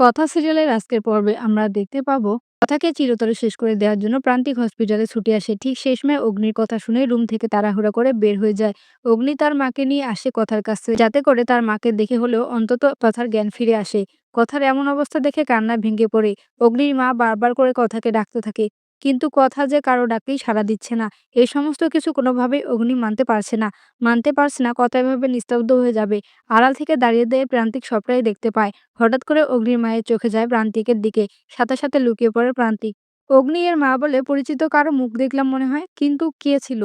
কথা সিরিয়ালের আজকের পর্বে আমরা দেখতে পাব কথাকে চিরতরে শেষ করে দেওয়ার জন্য প্রান্তিক হসপিটালে ছুটে আসে। ঠিক সময় অগ্নির কথা শুনে রুম থেকে তাড়াহুড়া করে বের হয়ে যায়। অগ্নি তার মাকে নিয়ে আসে কথার কাছে যাতে করে তার মাকে দেখে হলেও অন্তত কথার জ্ঞান ফিরে আসে। কথার এমন অবস্থা দেখে কান্না ভেঙে পড়ে। অগ্নির মা বারবার করে কথাকে ডাকতে থাকে। কিন্তু কথা যে কারও ডাকেই সাড়া দিচ্ছে না এই সমস্ত কিছু কোনোভাবেই অগ্নি মানতে পারছে না। মানতে পারছে না কথা এভাবে নিস্তব্ধ হয়ে যাবে। আড়াল থেকে দাঁড়িয়ে দিয়ে প্রান্তিক সবটাই দেখতে পায়। হঠাৎ করে অগ্নির মায়ের চোখে যায় প্রান্তিকের দিকে, সাথে সাথে লুকিয়ে পড়ে প্রান্তিক। অগ্নি এর মা বলে, পরিচিত কারও মুখ দেখলাম মনে হয়, কিন্তু কে ছিল?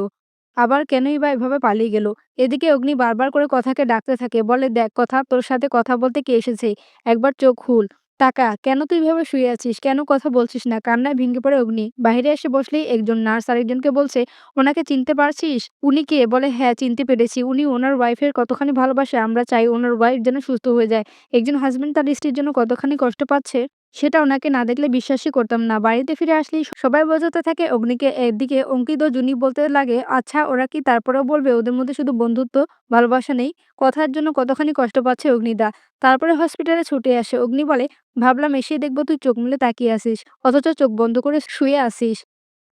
আবার কেনই বা এভাবে পালিয়ে গেল? এদিকে অগ্নি বারবার করে কথাকে ডাকতে থাকে, বলে, দেখ কথা, তোর সাথে কথা বলতে কে এসেছে? একবার চোখ খুল। টাকা কেন তুই ভেবে শুয়ে আছিস? কেন কথা বলছিস না? কান্নায় ভেঙে পড়ে অগ্নি। বাইরে এসে বসলেই একজন নার্স আরেকজনকে বলছে, ওনাকে চিনতে পারছিস? উনি কে? বলে হ্যাঁ চিনতে পেরেছি। উনি ওনার ওয়াইফের কতখানি ভালোবাসে। আমরা চাই ওনার ওয়াইফ যেন সুস্থ হয়ে যায়। একজন হাজব্যান্ড তার স্ত্রীর জন্য কতখানি কষ্ট পাচ্ছে? সেটা ওনাকে না দেখলে বিশ্বাসই করতাম না। বাড়িতে ফিরে আসলেই সবাই বোঝাতে থাকে অগ্নিকে। একদিকে অঙ্কিত জুনি বলতে লাগে আচ্ছা ওরা কি তারপরেও বলবে? ওদের মধ্যে শুধু বন্ধুত্ব, ভালোবাসা নেই। কথার জন্য কতখানি কষ্ট পাচ্ছে অগ্নিদা? তারপরে হসপিটালে ছুটে আসে। অগ্নি বলে, ভাবলাম এসে দেখব তুই চোখ মুলে তাকিয়ে আসিস অথচ চোখ বন্ধ করে শুয়ে আসিস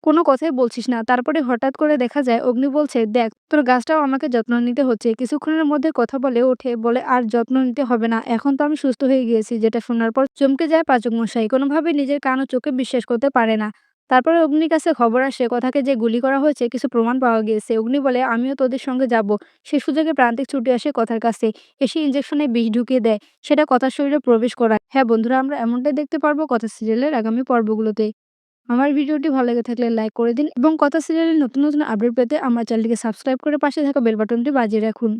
কোনো কথাই বলছিস না। তারপরে হঠাৎ করে দেখা যায়, অগ্নি বলছে, দেখ, তোর গাছটাও আমাকে যত্ন নিতে হচ্ছে। কিছুক্ষণের মধ্যে কথা বলে ওঠে, বলে, আর যত্ন নিতে হবে না। এখন তো আমি সুস্থ হয়ে গিয়েছি। যেটা শোনার পর চমকে যায় পাচক মশাই। কোনোভাবে নিজের কান ও চোখে বিশ্বাস করতে পারে না। তারপরে অগ্নির কাছে খবর আসে, কথাকে যে গুলি করা হয়েছে, কিছু প্রমাণ পাওয়া গিয়েছে। অগ্নি বলে, আমিও তোদের সঙ্গে যাব। সে সুযোগে প্রান্তিক ছুটে আসে কথার কাছে। এসে ইঞ্জেকশনে বিষ ঢুকিয়ে দেয়। সেটা কথার শরীরে প্রবেশ করায়। হ্যাঁ বন্ধুরা, আমরা এমনটাই দেখতে পারব কথা সিরিয়ালের আগামী পর্বগুলোতে। আমার ভিডিওটি ভালো লেগে থাকলে লাইক করে দিন এবং কথা সিরিয়ালের নতুন নতুন আপডেট পেতে আমার চ্যানেলটিকে সাবস্ক্রাইব করে পাশে থাকা বেল বাটনটি বাজিয়ে রাখুন।